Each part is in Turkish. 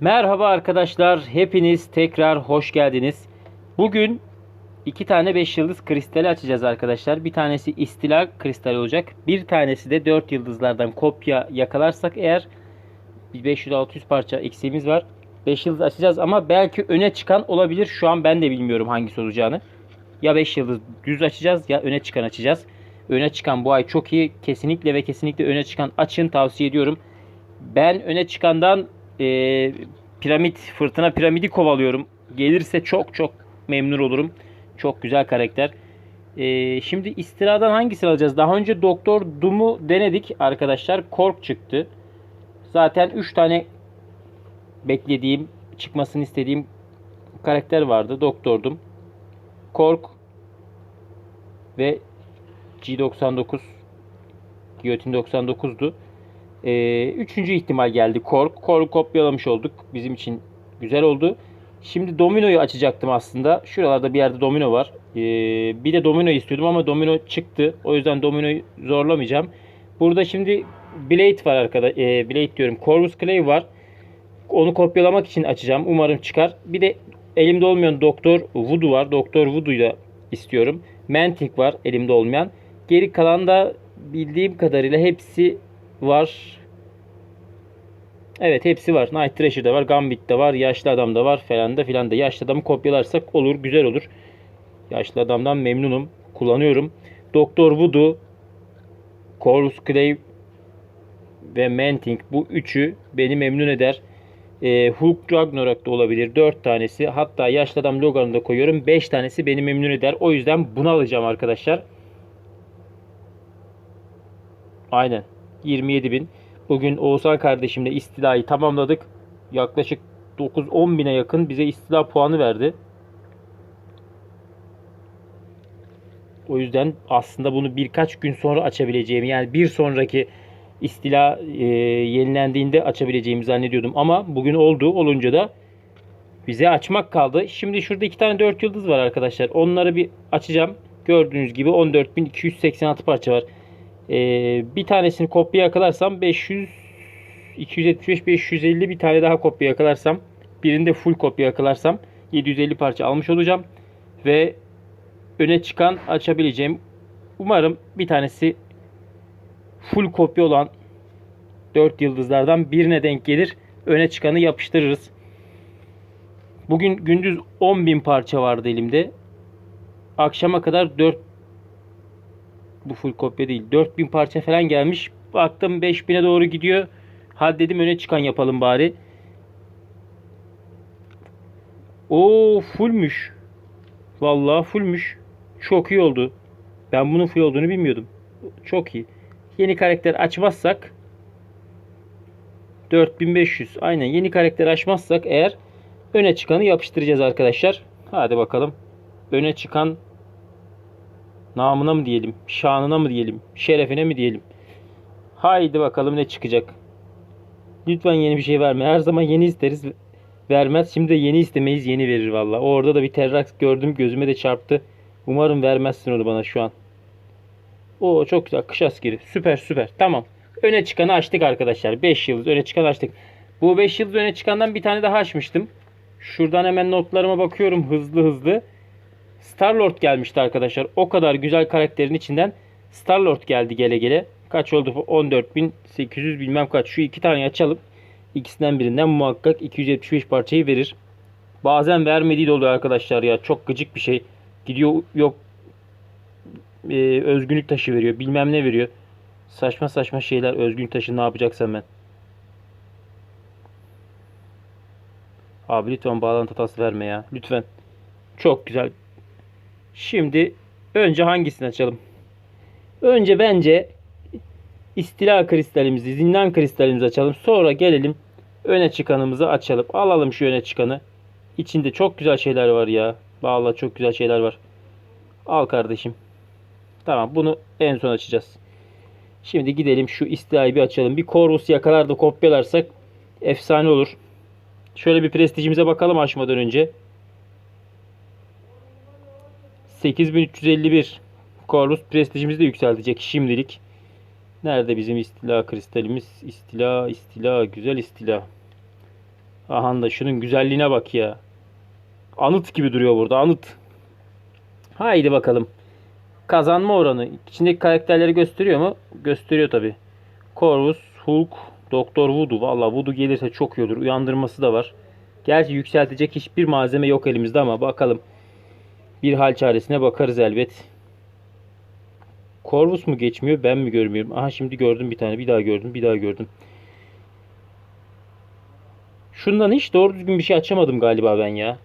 Merhaba arkadaşlar, hepiniz tekrar hoş geldiniz. Bugün iki tane 5 yıldız kristali açacağız arkadaşlar. Bir tanesi istila kristali olacak. Bir tanesi de 4 yıldızlardan kopya yakalarsak eğer bir 500-600 parça eksiğimiz var. 5 yıldız açacağız ama belki öne çıkan olabilir. Şu an ben de bilmiyorum hangisi olacağını. Ya 5 yıldız düz açacağız ya öne çıkan açacağız. Öne çıkan bu ay çok iyi. Kesinlikle ve kesinlikle öne çıkan açın tavsiye ediyorum. Ben öne çıkandan e, piramit, fırtına piramidi kovalıyorum. Gelirse çok çok memnun olurum. Çok güzel karakter. E, şimdi istiradan hangisini alacağız? Daha önce Doktor Doom'u denedik arkadaşlar. Kork çıktı. Zaten 3 tane beklediğim, çıkmasını istediğim karakter vardı. Doktor Doom, Kork ve G99 Giyotin 99'du. Ee, üçüncü ihtimal geldi Kork. Kork kopyalamış olduk. Bizim için güzel oldu. Şimdi Domino'yu açacaktım aslında. Şuralarda bir yerde Domino var. Ee, bir de Domino istiyordum ama Domino çıktı. O yüzden Domino'yu zorlamayacağım. Burada şimdi Blade var arkada. Ee, Blade diyorum. Corvus Clay var. Onu kopyalamak için açacağım. Umarım çıkar. Bir de elimde olmayan Doktor Voodoo var. Doktor Voodoo'yu da istiyorum. Mantic var elimde olmayan. Geri kalan da bildiğim kadarıyla hepsi var. Evet hepsi var. Night Thrasher da var. Gambit de var. Yaşlı adam da var falan da filan da. Yaşlı adamı kopyalarsak olur. Güzel olur. Yaşlı adamdan memnunum. Kullanıyorum. Doktor Voodoo, Corvus Clay ve Manting bu üçü beni memnun eder. E, Hulk Ragnarok da olabilir. 4 tanesi. Hatta yaşlı adam Logan'ı da koyuyorum. 5 tanesi beni memnun eder. O yüzden bunu alacağım arkadaşlar. Aynen. 27 bin. Bugün Oğuzhan kardeşimle istilayı tamamladık. Yaklaşık 9-10 bine yakın bize istila puanı verdi. O yüzden aslında bunu birkaç gün sonra açabileceğim yani bir sonraki istila e, yenilendiğinde açabileceğimi zannediyordum. Ama bugün oldu. Olunca da bize açmak kaldı. Şimdi şurada iki tane 4 yıldız var arkadaşlar. Onları bir açacağım. Gördüğünüz gibi 14.286 parça var. Ee, bir tanesini kopya yakalarsam 500 275 550 bir tane daha kopya yakalarsam birinde full kopya yakalarsam 750 parça almış olacağım ve öne çıkan açabileceğim umarım bir tanesi full kopya olan 4 yıldızlardan birine denk gelir. Öne çıkanı yapıştırırız. Bugün gündüz 10.000 parça vardı elimde. Akşama kadar 4 bu full kopya değil. 4000 parça falan gelmiş. Baktım 5000'e doğru gidiyor. Hadi dedim öne çıkan yapalım bari. O fullmüş. Vallahi fullmüş. Çok iyi oldu. Ben bunun full olduğunu bilmiyordum. Çok iyi. Yeni karakter açmazsak 4500. Aynen yeni karakter açmazsak eğer öne çıkanı yapıştıracağız arkadaşlar. Hadi bakalım. Öne çıkan namına mı diyelim, şanına mı diyelim, şerefine mi diyelim. Haydi bakalım ne çıkacak. Lütfen yeni bir şey verme. Her zaman yeni isteriz. Vermez. Şimdi de yeni istemeyiz. Yeni verir valla. Orada da bir terrak gördüm. Gözüme de çarptı. Umarım vermezsin onu bana şu an. O çok güzel. Kış askeri. Süper süper. Tamam. Öne çıkanı açtık arkadaşlar. 5 yıldız öne çıkan açtık. Bu 5 yıldız öne çıkandan bir tane daha açmıştım. Şuradan hemen notlarıma bakıyorum hızlı hızlı. Star-Lord gelmişti arkadaşlar. O kadar güzel karakterin içinden Star-Lord geldi gele gele. Kaç oldu? 14.800 bilmem kaç. Şu iki tane açalım. İkisinden birinden muhakkak 275 parçayı verir. Bazen vermediği de oluyor arkadaşlar ya. Çok gıcık bir şey. Gidiyor yok e, özgünlük taşı veriyor. Bilmem ne veriyor. Saçma saçma şeyler. Özgünlük taşı ne yapacaksam ben. Abi lütfen bağlantı hatası verme ya. Lütfen. Çok güzel. Şimdi önce hangisini açalım? Önce bence istila kristalimizi, zindan kristalimizi açalım. Sonra gelelim öne çıkanımızı açalım. Alalım şu öne çıkanı. İçinde çok güzel şeyler var ya. Vallahi çok güzel şeyler var. Al kardeşim. Tamam bunu en son açacağız. Şimdi gidelim şu istilayı bir açalım. Bir Corvus yakalar da kopyalarsak efsane olur. Şöyle bir prestijimize bakalım açmadan önce. 8351 Corvus prestijimizi de yükseltecek şimdilik. Nerede bizim istila kristalimiz? İstila, istila, güzel istila. Aha da şunun güzelliğine bak ya. Anıt gibi duruyor burada anıt. Haydi bakalım. Kazanma oranı. İçindeki karakterleri gösteriyor mu? Gösteriyor tabi. Corvus, Hulk, Doktor Voodoo. Valla Voodoo gelirse çok iyi olur. Uyandırması da var. Gerçi yükseltecek hiçbir malzeme yok elimizde ama bakalım. Bir hal çaresine bakarız elbet. Corvus mu geçmiyor ben mi görmüyorum? Aha şimdi gördüm bir tane bir daha gördüm bir daha gördüm. Şundan hiç doğru düzgün bir şey açamadım galiba ben ya.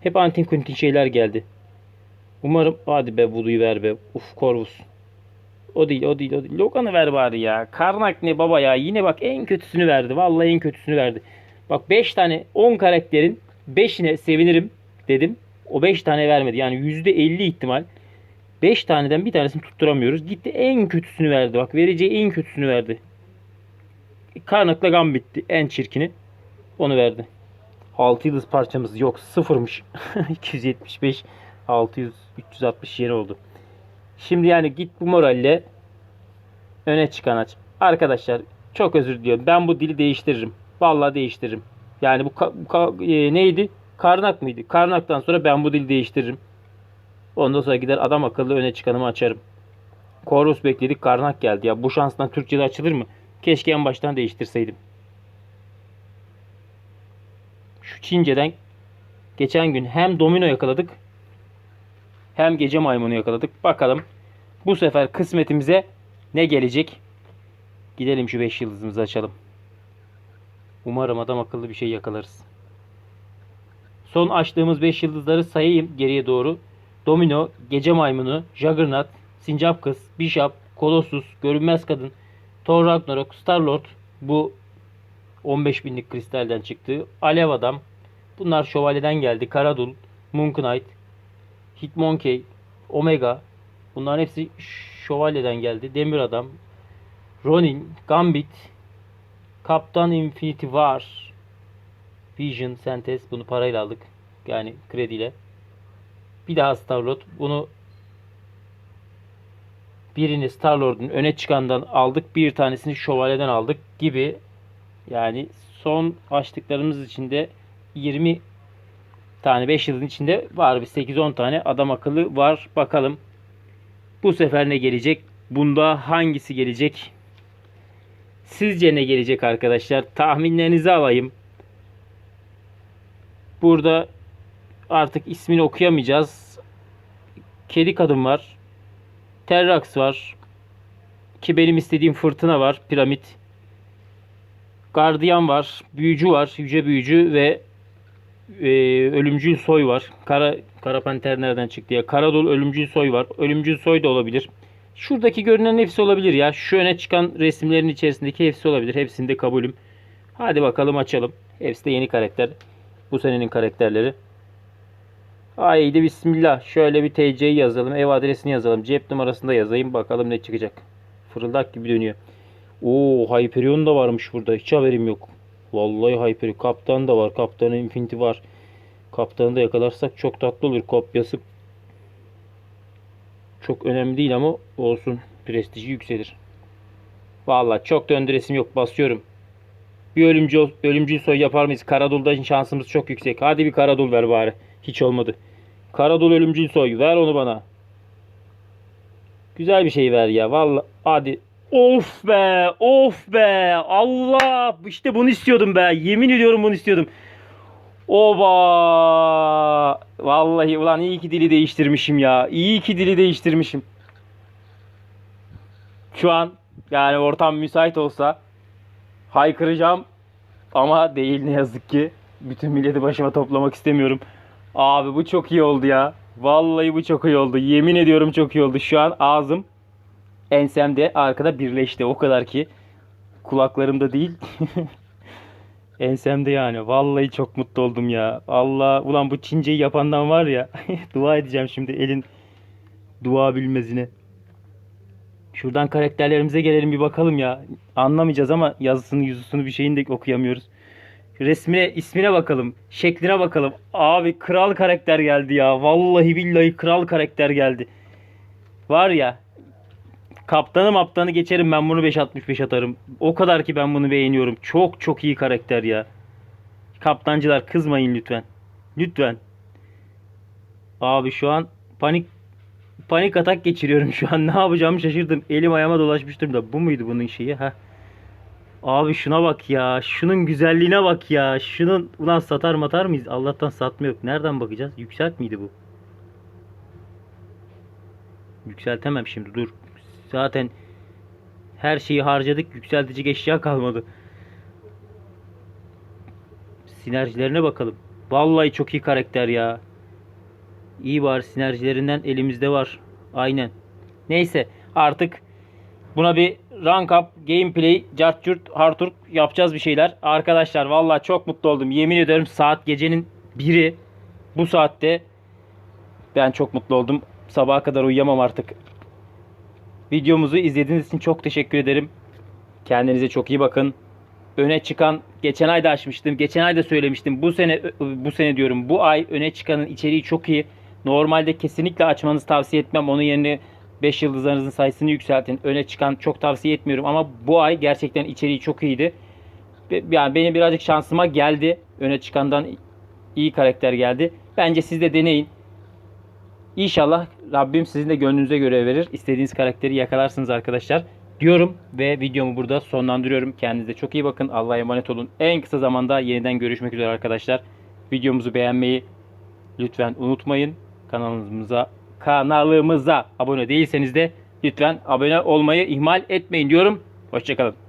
Hep antin kuntin şeyler geldi. Umarım hadi be Voodoo'yu ver be. Uf Corvus. O değil o değil o değil. Logan'ı ver bari ya. Karnak ne baba ya. Yine bak en kötüsünü verdi. Vallahi en kötüsünü verdi. Bak 5 tane 10 karakterin 5'ine sevinirim dedim. O 5 tane vermedi. Yani %50 ihtimal 5 taneden bir tanesini tutturamıyoruz. Gitti en kötüsünü verdi. Bak vereceği en kötüsünü verdi. Karnakla Gambit'ti. En çirkini. Onu verdi. 6 yıldız parçamız yok. Sıfırmış. 275 600 360 yeni oldu. Şimdi yani git bu moralle öne çıkan aç. Arkadaşlar çok özür diliyorum. Ben bu dili değiştiririm. Vallahi değiştiririm. Yani bu, bu e, neydi? Karnak mıydı? Karnaktan sonra ben bu dili değiştiririm. Ondan sonra gider adam akıllı öne çıkanımı açarım. Korus bekledik karnak geldi ya. Bu şanstan Türkçe'de açılır mı? Keşke en baştan değiştirseydim. Şu Çince'den geçen gün hem domino yakaladık hem gece maymunu yakaladık. Bakalım bu sefer kısmetimize ne gelecek? Gidelim şu 5 yıldızımızı açalım. Umarım adam akıllı bir şey yakalarız. Son açtığımız 5 yıldızları sayayım geriye doğru. Domino, Gece Maymunu, Juggernaut, Sincap Kız, Bishop, Colossus, Görünmez Kadın, Thor Ragnarok, Starlord bu 15 binlik kristalden çıktı. Alev Adam. Bunlar şövalyeden geldi. Karadul, Moon Knight, Hitmonkey, Omega. Bunların hepsi şövalyeden geldi. Demir Adam, Ronin, Gambit, Kaptan Infinity War, Vision, Sentes. Bunu parayla aldık. Yani krediyle. Bir daha Starlord. Bunu birini Starlord'un öne çıkandan aldık. Bir tanesini şövalyeden aldık gibi. Yani son açtıklarımız içinde 20 tane 5 yılın içinde var bir 8-10 tane adam akıllı var. Bakalım bu sefer ne gelecek? Bunda hangisi gelecek? Sizce ne gelecek arkadaşlar? Tahminlerinizi alayım. Burada artık ismini okuyamayacağız. Kedi kadın var. Terrax var. Ki benim istediğim fırtına var. Piramit. Gardiyan var. Büyücü var. Yüce büyücü ve e, ölümcül soy var. Kara Kara Panter nereden çıktı ya? Karadol ölümcül soy var. Ölümcül soy da olabilir. Şuradaki görünen hepsi olabilir ya. Şu öne çıkan resimlerin içerisindeki hepsi olabilir. Hepsinde kabulüm. Hadi bakalım açalım. Hepsi de yeni karakter. Bu senenin karakterleri. Haydi bismillah. Şöyle bir TC'yi yazalım. Ev adresini yazalım. Cep numarasını da yazayım. Bakalım ne çıkacak. Fırıldak gibi dönüyor. Oo Hyperion da varmış burada. Hiç haberim yok. Vallahi Hyperion. Kaptan da var. Kaptanın Infinity var. Kaptanı da yakalarsak çok tatlı olur. Kopyası çok önemli değil ama olsun. Prestiji yükselir. Vallahi çok döndüresim yok. Basıyorum. Bir ölümcül, ölümcül soy yapar mıyız? Karadul'da şansımız çok yüksek. Hadi bir Karadul ver bari. Hiç olmadı. Karadul ölümcül soy. Ver onu bana. Güzel bir şey ver ya. Vallahi hadi. Of be. Of be. Allah. İşte bunu istiyordum be. Yemin ediyorum bunu istiyordum. Oba. Vallahi ulan iyi ki dili değiştirmişim ya. İyi ki dili değiştirmişim. Şu an yani ortam müsait olsa haykıracağım ama değil ne yazık ki. Bütün milleti başıma toplamak istemiyorum. Abi bu çok iyi oldu ya. Vallahi bu çok iyi oldu. Yemin ediyorum çok iyi oldu. Şu an ağzım ensemde arkada birleşti. O kadar ki kulaklarımda değil. ensemde yani. Vallahi çok mutlu oldum ya. Allah ulan bu Çinceyi yapandan var ya. dua edeceğim şimdi elin dua bilmezine. Şuradan karakterlerimize gelelim bir bakalım ya. Anlamayacağız ama yazısını yüzüsünü bir şeyini de okuyamıyoruz. Resmine, ismine bakalım. Şekline bakalım. Abi kral karakter geldi ya. Vallahi billahi kral karakter geldi. Var ya. Kaptanı maptanı geçerim ben bunu 5.65 atarım. O kadar ki ben bunu beğeniyorum. Çok çok iyi karakter ya. Kaptancılar kızmayın lütfen. Lütfen. Abi şu an panik panik atak geçiriyorum şu an. Ne yapacağımı şaşırdım. Elim ayağıma dolaşmıştım da bu muydu bunun şeyi? Ha. Abi şuna bak ya. Şunun güzelliğine bak ya. Şunun ulan satar matar mıyız? Allah'tan satma yok. Nereden bakacağız? Yükselt miydi bu? Yükseltemem şimdi dur. Zaten her şeyi harcadık. Yükseltici eşya kalmadı. Sinerjilerine bakalım. Vallahi çok iyi karakter ya. İyi var sinerjilerinden elimizde var. Aynen. Neyse artık buna bir rank up, gameplay, cartçurt, harturt yapacağız bir şeyler. Arkadaşlar vallahi çok mutlu oldum. Yemin ediyorum saat gecenin biri. Bu saatte ben çok mutlu oldum. Sabaha kadar uyuyamam artık. Videomuzu izlediğiniz için çok teşekkür ederim. Kendinize çok iyi bakın. Öne çıkan geçen ay da açmıştım. Geçen ay da söylemiştim. Bu sene bu sene diyorum. Bu ay öne çıkanın içeriği çok iyi. Normalde kesinlikle açmanızı tavsiye etmem. Onun yerine 5 yıldızlarınızın sayısını yükseltin. Öne çıkan çok tavsiye etmiyorum ama bu ay gerçekten içeriği çok iyiydi. Yani benim birazcık şansıma geldi. Öne çıkandan iyi karakter geldi. Bence siz de deneyin. İnşallah Rabbim sizin de gönlünüze göre verir. İstediğiniz karakteri yakalarsınız arkadaşlar. Diyorum ve videomu burada sonlandırıyorum. Kendinize çok iyi bakın. Allah'a emanet olun. En kısa zamanda yeniden görüşmek üzere arkadaşlar. Videomuzu beğenmeyi lütfen unutmayın. Kanalımıza kanalımıza abone değilseniz de lütfen abone olmayı ihmal etmeyin diyorum. Hoşçakalın.